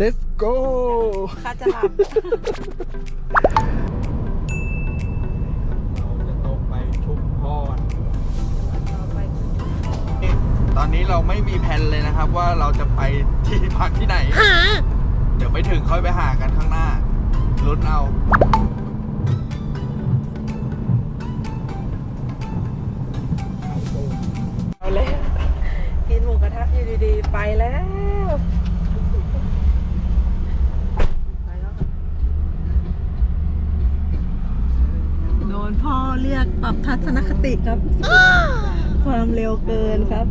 let's go ข้าจะหลับเราจะตรงไปชุมพรตอนนี้เราไม่มีแผนเลยนะครับว่าเราจะไปที่พักที่ไหน เดี๋ยวไปถึงค่อยไปหากันข้างหน้าลุ้นเอาเอาเลยกินหมูกระทะอยู่ดีๆ ไปแล้วไปแล้วค่ะโด นพ่อเรียกปรับทัศนคติครับ ความเร็วเกินครับ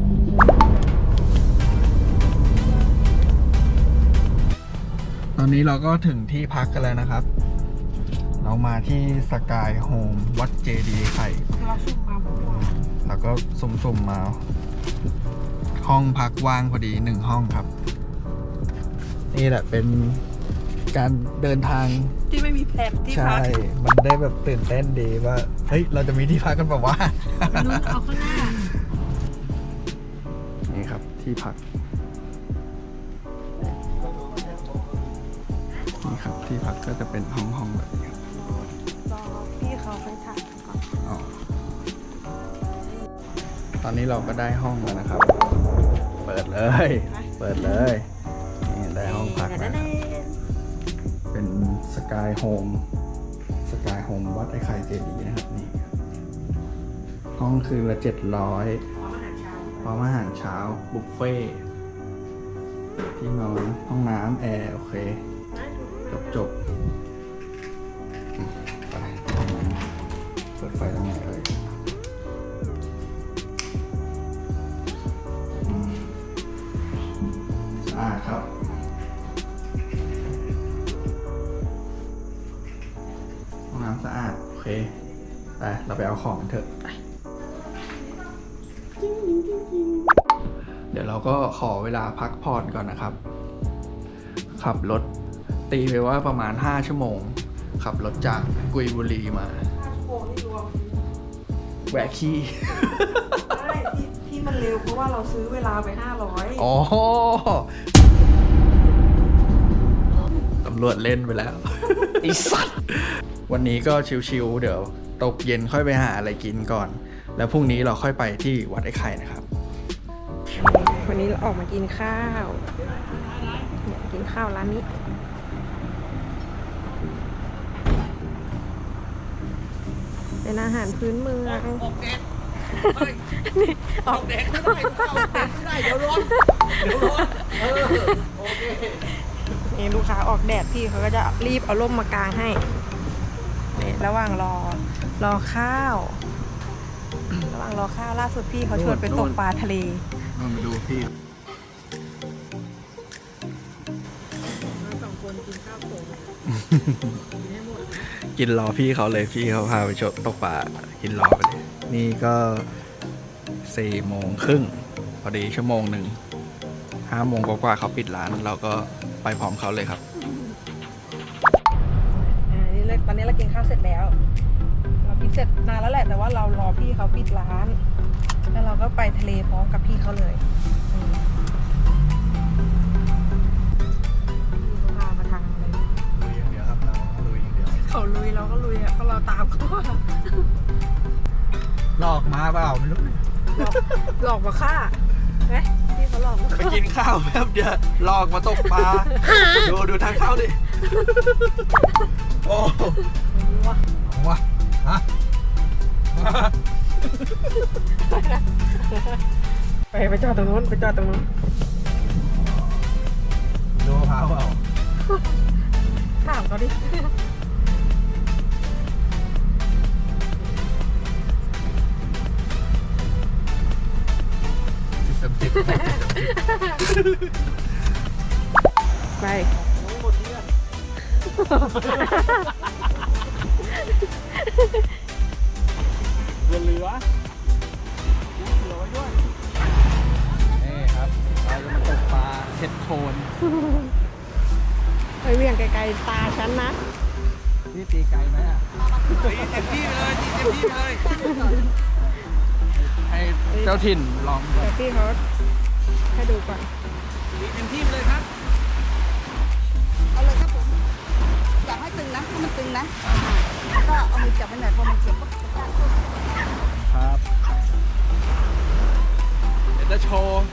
ตอนนี้เราก็ถึงที่พักกันแล้วนะครับ เรามาที่สกายโฮมวัดเจดีย์ไข่เรแล้วก็สุ่มๆมา ห้องพักว่างพอดีหนึ่งห้องครับ นี่แหละเป็น การเดินทางที่ไม่มีแผนที่ใช่พักมันได้แบบตื่นเต้นดีว่า เฮ้ย เราจะมีที่พักกันเปล่าวะดูเอาข้างหน้านี่ครับที่พัก นี่ครับที่พักก็จะเป็นห้องห้องๆแบบนี้ครับรอพี่เขาไปถ่ายก่อนอ๋อตอนนี้เราก็ได้ห้องแล้วนะครับ เปิดเลย เปิดเลย นี่ได้ห้องพักแล้วครับเป็นส กายโฮมสกายโฮมวัดไอ้ไข่เจดีย์นะครับนี่ห้องคืนละเจ็ดร้อยพร้อมอาหารเช้าบุฟเฟ่ต์ที่นอนห้องน้ำแอร์โอเค จบจบไปเปิดไฟตรงไหนเลย เราไปเอาของกันเถอะไปเดี๋ยวเราก็ขอเวลาพักผ่อนก่อนนะครับ ขับรถตีไปว่าประมาณ 5 ชั่วโมง ขับรถจากกุยบุรีมาโอ้ที่รวมแวะขี้ใช่ที่ที่มันเร็วเพราะว่าเราซื้อเวลาไป 500อ๋อตำรวจเล่นไปแล้วไอสัตว์ วันนี้ก็ชิวๆเดี๋ยว ตกเย็นค่อยไปหาอะไรกินก่อน แล้วพรุ่งนี้เราค่อยไปที่วัดไอ้ไข่นะครับ วันนี้เราออกมากินข้าวเนี่ยกินข้าวร้านนี้ เป็นอาหารพื้นเมือง ออกเด็ดนี่ออกเด็ดไม่ได้ออกเด็ดไม่ได้ เดี๋ยวร้อนเดี๋ยวร้อนเออโอเคนี่ลูกค้าออกแดดพี่เขาก็จะรีบเอาร่มมากางให้นี่ระหว่างรอ รอข้าว ระหว่างรอข้าวล่าสุดพี่เขาชวนไปตกปลาทะเลมาดูพี่สองคนกินข้าวโผล่กินให้หมดกินรอพี่เขาเลยพี่เขาพาไปชดตกปลากินรอไปเลยนี่ก็สี่โมงครึ่งพอดีชั่วโมงหนึ่งห้าโมงกว่าๆเขาปิดร้าน เราก็ไปพร้อมเขาเลยครับอ่านี่เลยตอนนี้เรากินข้าวเสร็จแล้ว เรากินเสร็จนานแล้วแหละ แต่ว่าเรารอพี่เขาปิดร้าน แล้วเราก็ไปทะเลพร้อมกับพี่เขาเลยอืมพี่เขาพามาทางอะไรลุยอย่างเดียวครับเราลุยอย่างเดียวเขาลุยเราก็ลุยอะก็เราตามเขาอะหลอกมาเปล่าไม่รู้หลอกหลอกมาฆ่าไหมพี่เขาหลอกมาไปฆ่ากินข้าวแป๊บเดียวหลอกมาตกปลาดูดูทางเข้าดิโอ้ว้าวะฮะ ไปไปจอดตรงนู้นไปจอดตรงนู้นดูมะพร้าวเปล่าถามเขาดิสิบเต็มสิบไป หมดเนี่ยเให้เจ้าถิ่นลองก่อนดี๋พี่เขาให้ดูก่อนตีเต็นทีมเลยครับ เอาเลยครับผม อยากให้ตึงนะให้มันตึงนะแล้วก็เอามือจับไว้หน่อยพอมันเขียบก็ตั้งขึ้นครับ เดี๋ยวจะโชว์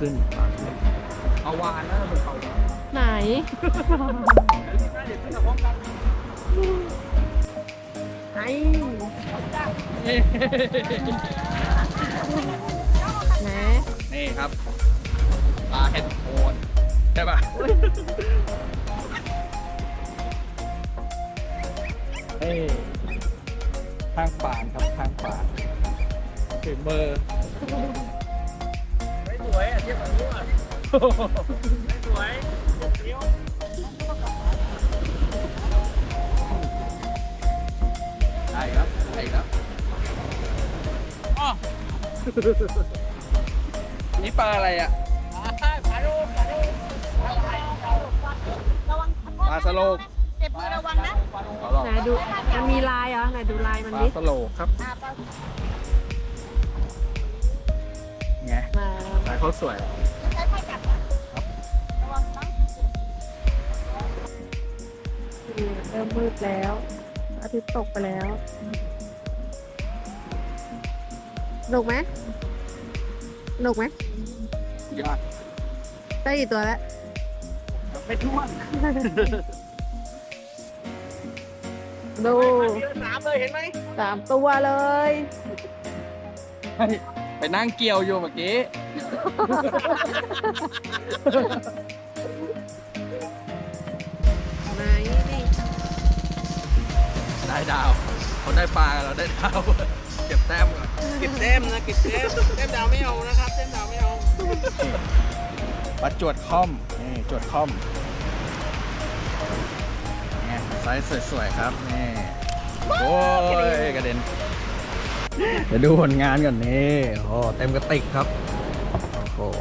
ขึ้นปลาขึ้นเอาวานนะเป็นเขาไหน ไอ้ไหนนี่ครับปลาเห็ดโคนใช่ปะเฮ้ยข้างป่านครับข้างป่านถึงเบอร์ไม่สวยอะ เทียบกับนี้อะไม่สวยนิ้วได้ครับได้ครับอ้อนี่ปลาอะไรอะระวังปลาสโลกเจ็บมือระวังนะเอาหรอไหนดูมันมีลายเหรอไหนดูลายมันปลาสโลกครับอ่าปลาไงมา เขาสวยใช้ไม้กัดนะระวังนะเริ่มมืดแล้วอาทิตย์ตกไปแล้วหนุกไหมหนุกไหมยอดได้กี่ตัวแล้ว ไม่ทั่วดูสามเลยเห็นไหมสามตัวเลย ไปนั่งเกี่ยวอยู่เมื่อกี้ ไหนนี่ได้ดาวเขาได้ปลาเราได้ดาวเก็บแต้มก่อนเก็บแต้มนะเก็บแต้มแต้มดาวไม่เอานะครับแต้มดาวไม่เอาปลาจวดค่อมนี่จวดค่อมนี่ไซส์สวยๆครับนี่โอ้ยกระเด็นเดี๋ยวดูผลงานก่อนนี่โอ้เต็มกระติกครับ โอ้โห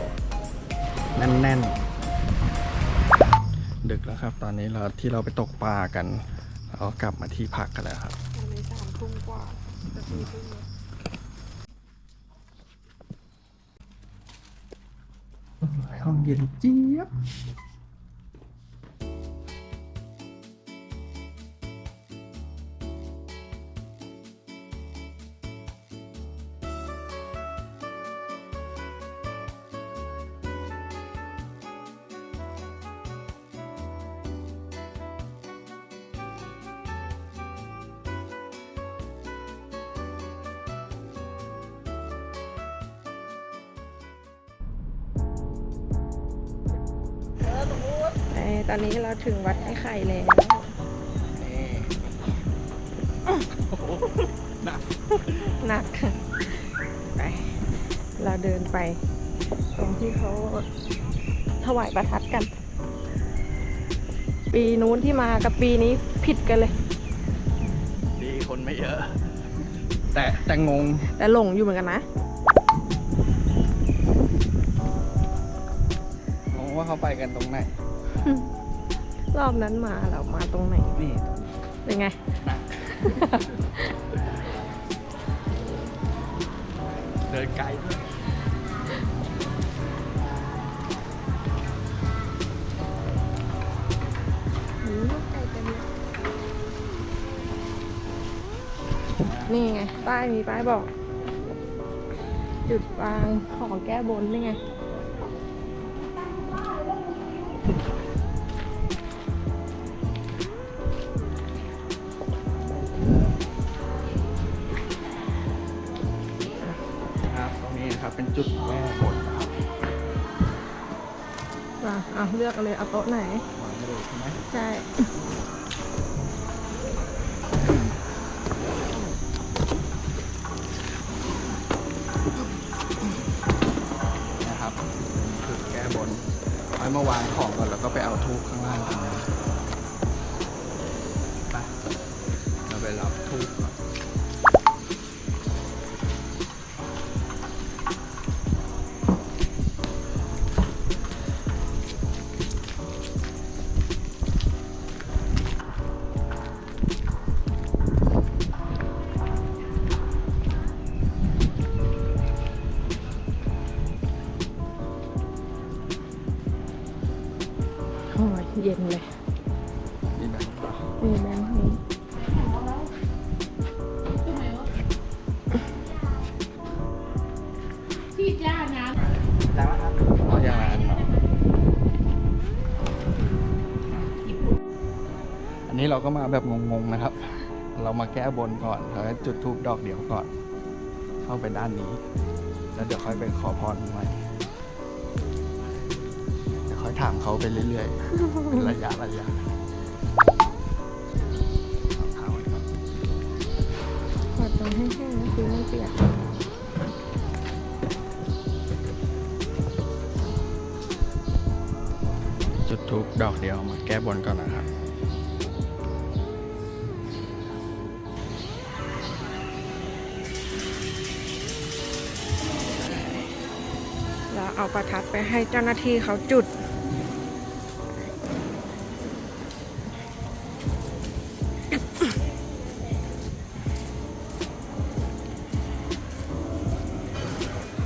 แน่นๆ ดึกแล้วครับ ตอนนี้เราที่เราไปตกปลากันเราก็กลับมาที่พักกันแล้วครับตอนนี้สามทุ่มกว่าจะสี่ทุ่มแล้วห้องเย็นเจี๊ยบ ตอนนี้เราถึงวัดไอ้ไข่แล้วนี่โอ้โหหนักหนักไป เราเดินไป ตรงที่เขาถวายประทัดกัน ปีนู้นที่มากับปีนี้ผิดกันเลย ดีคนไม่เยอะ แต่แต่งง แต่หลงอยู่เหมือนกันนะงงว่าเขาไปกันตรงไหน รอบนั้นมาเรามาตรงไหน นี่เป็นไง หนัก เดินไกลด้วยนี่ไง ป้ายมีป้ายบอก จุดวางของแก้บนนี่ไง เลือกเอาเลยเอาโต๊ะไหนวางไม่เลยใช่ไหมใช่นะครับจุดแก้บนไว้มาวางของก่อนแล้วก็ไปเอาทูบข้างล่างกันนะ เย็นเลยนี่แบบนี่แบงค์นี้เอาอย่างละอันเนาะอันนี้เราก็มาแบบงงๆนะครับ เรามาแก้บนก่อนเราจะจุดธูปดอกเดียวก่อน เข้าไปด้านนี้ แล้วเดี๋ยวค่อยไปขอพรใหม่ ถามเขาไปเรื่อยๆเป็นระยะระยะเอาเท้าไว้ก่อนขอดตรงแห้งๆนะคือไม่เปียกจุดทูบดอกเดียวมาแก้บนก่อนนะครับแล้วเอาประทัดไปให้เจ้าหน้าที่เขาจุด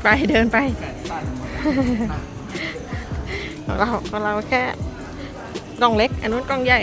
ไปเดินไปของเราของเราแค่กล่องเล็ก อันนู้นกล่องใหญ่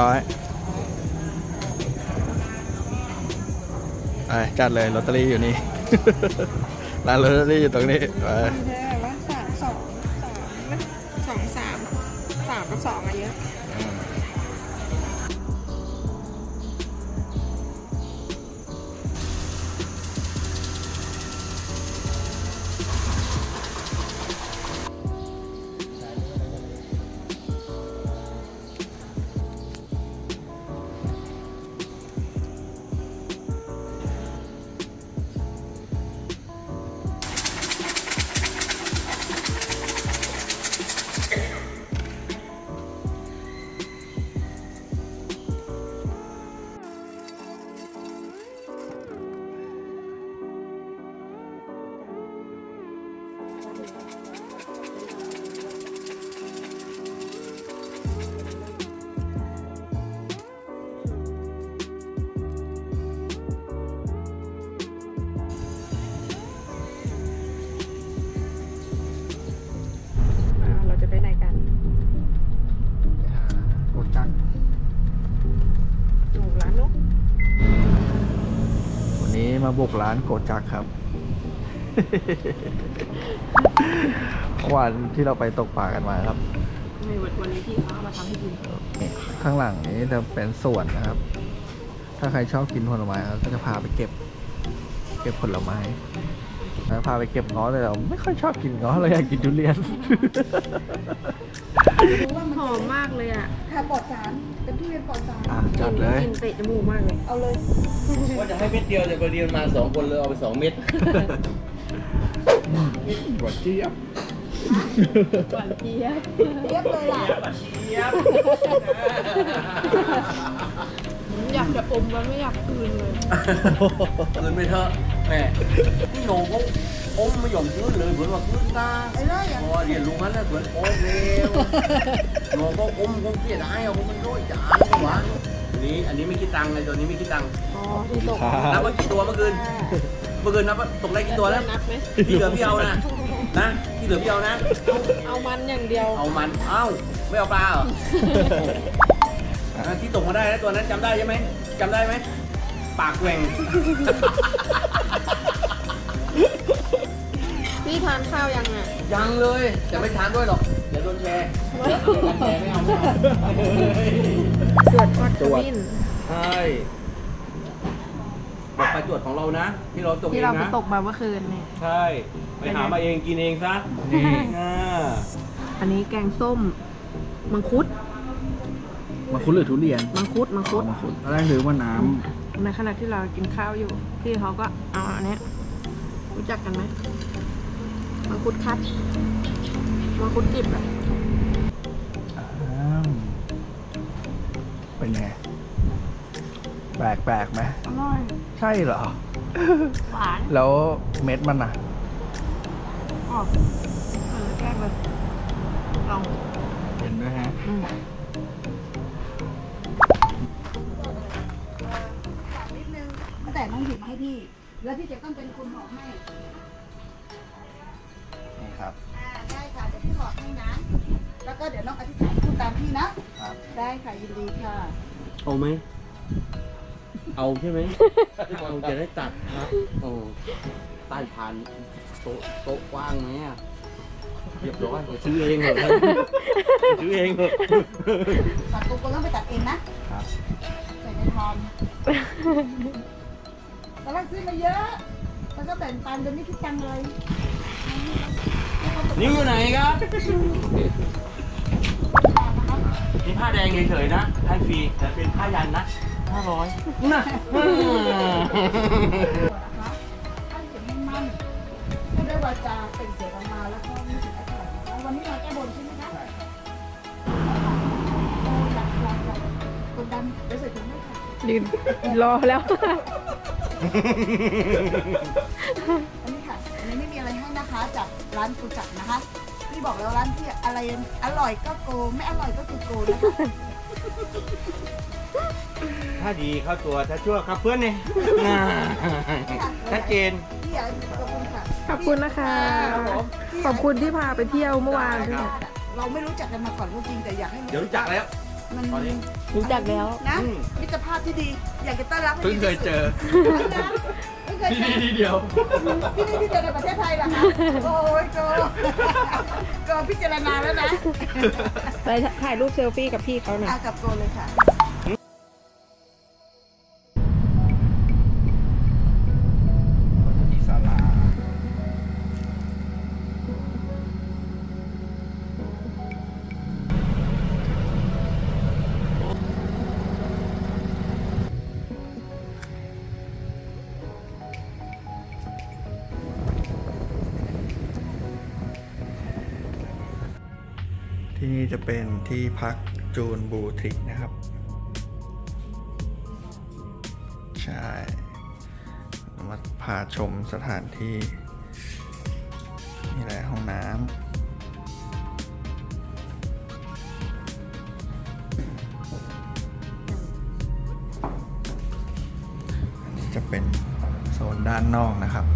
ร้อยไปจัดเลยลอตเตอรี่อยู่นี่ร้านลอตเตอรี่อยู่ตรงนี้ไป มาบุกร้านโกจักครับเมื่อวานที่เราไปตกปลากันมาครับในวันนี้ที่เขาเอามาทำให้กินนี่ข้างหลังนี้จะเป็นสวนนะครับ ถ้าใครชอบกินผลไม้เราก็จะพาไปเก็บ เก็บผลไม้แล้วพาไปเก็บเง้อเลยเราไม่ค่อยชอบกินเง้อเราอยากกินทุเรียน หอมมากเลยอะค่ะปลอดสารเป็นทุเรียนปลอดสาร อะจัดเลย กลินเตะจมูกมากเลยเอาเลยว่าจะให้เม็ดเดียวแต่พอดีมันมาสองคนเลยเอาไปสองเม็ดหวานเจี๊ยบหวานเจี๊ยบเรียบเลยล่ะอยากจะอมแล้วไม่อยากคืนเลยคืนไปเถอะแหม่พี่โหนงเขา อมไม่ยอมคืนเลยเหมือนว่าคืนตาไอ้เรื่อยอะพอเรียนรู้มันแล้วเหมือนโอ้เร็วโหนงก็อมคงเกลียดอายเอามันด้วยจานก็หวานอันนี้อันนี้ไม่คิดตังค์เลยตัวนี้ไม่คิดตังค์อ๋อที่ตกนับว่ากี่ตัวเมื่อคืนเมื่อคืนนับว่าตกได้กี่ตัวแล้วนับไหมพี่เหลือพี่เอานะนะที่เหลือพี่เอานะเอามันอย่างเดียว เอามันเอ้าไม่เอาปลาเหรออะที่ตกมาได้นะตัวนั้นจำได้ใช่ไหมจำได้ไหมปากแหว่ง พี่ทานข้าวยังอะ ยังเลยจะไม่ทานด้วยหรอก เดี๋ยวโดนแชร์เดี๋ยวโดนแชร์ไม่เอาไม่เอาตรวจวัดขตรวจมิ้นใช่บอกปลาจวดของเรานะ ที่เราตกเอที่งเราไปนะตกมาเมื่อคืนเนี่ย ใช่ ไปหามาเองกินเองซะนี่อ่าอันนี้แกงส้ม มังคุดมาคุดหรือทุเรียน มังคุด มังคุดมาคุดตอนแรกถือว่าน้ในขณะที่เรากินข้าวอยู่ พี่เขาก็เอาอันเนี้ยรู้จักกันไหมมัง คุดคัดมังคุดดิบอะำอ้าวเป็นไง แปลกแปลกๆไหมอร่อยใช่เหรอ หวานแล้วเม็ดมันอะออกเออแกล้งเลยลองเห็นด้วยฮะอืมฝากนิดนึงตั้งแต่น้องหยิบมาให้พี่ แล้วพี่จะต้องเป็นคนบอกให้นี่ ครับ อ่าได้ค่ะเดี๋ยวพี่บอกให้นะ แล้วก็เดี๋ยวน้องอธิษฐานพูดตามพี่นะ ครับ ได้ค่ะยินดีค่ะ เอาไหม เอาใช่ไหม เอาจะได้ตัดครับโอ้ใต้ผ่านโต๊ะโต๊ะกว้างไหมอะเรียบร้อยเดี๋ยวซื้อเองเหรอซื้อเองเหรอตัดตัวก็ต้องไปตัดเองนะ ครับ ใส่ในทอนตอนแรกซื้อมาเยอะ แล้วก็แบ่งปันจนไม่คิดตังค์เลย นิ้วอยู่ไหนครับ นี่ผ้าแดงเฉยๆนะให้ฟรีแต่เป็นผ้ายันนะห้าร้อยนะนะคะท่านเขียนให้มั่นก็ได้วาจาเป็นเสียงออกมาแล้วก็มีสิทธิ์อธิษฐานนะคะวันนี้มาแก้บนใช่ไหมคะโอ้อยากอยากอยากกดดันเดี๋ยวใส่ถุงให้ค่ะยืนรอแล้ว ร้านกูจักนะคะ พี่บอกแล้วร้านที่อะไรอร่อยก็โกงไม่อร่อยก็คือโกงนะคะถ้าดีเข้าตัวถ้าชั่วครับเพื่อนเนี่ยชัดเจนพี่อยากขอบคุณค่ะขอบคุณนะคะครับผมขอบคุณที่พาไปเที่ยวเมื่อวานด้วยเราไม่รู้จักกันมาก่อนก็จริงแต่อยากให้เดี๋ยวรู้จักแล้ว มันตอนนี้ รู้จักแล้ว นะอืม มิตรภาพที่ดี อยากจะต้อนรับให้เพิ่งเคยเจอนะเพิ่งเคยที่เจนี่อ ที่เดียว ที่นี่ที่เดียวในประเทศไทยเหรอคะ โอ้ยโกโกพิจารณาแล้วนะไปถ่ายรูปเซลฟี่กับพี่เขาหน่อยเอากับโกเลยค่ะ นี่จะเป็นที่พักจูนบูทริกนะครับ ใช่ มาพาชมสถานที่นี่แหละห้องน้ำอันนี้จะเป็นโซนด้านนอกนะครับ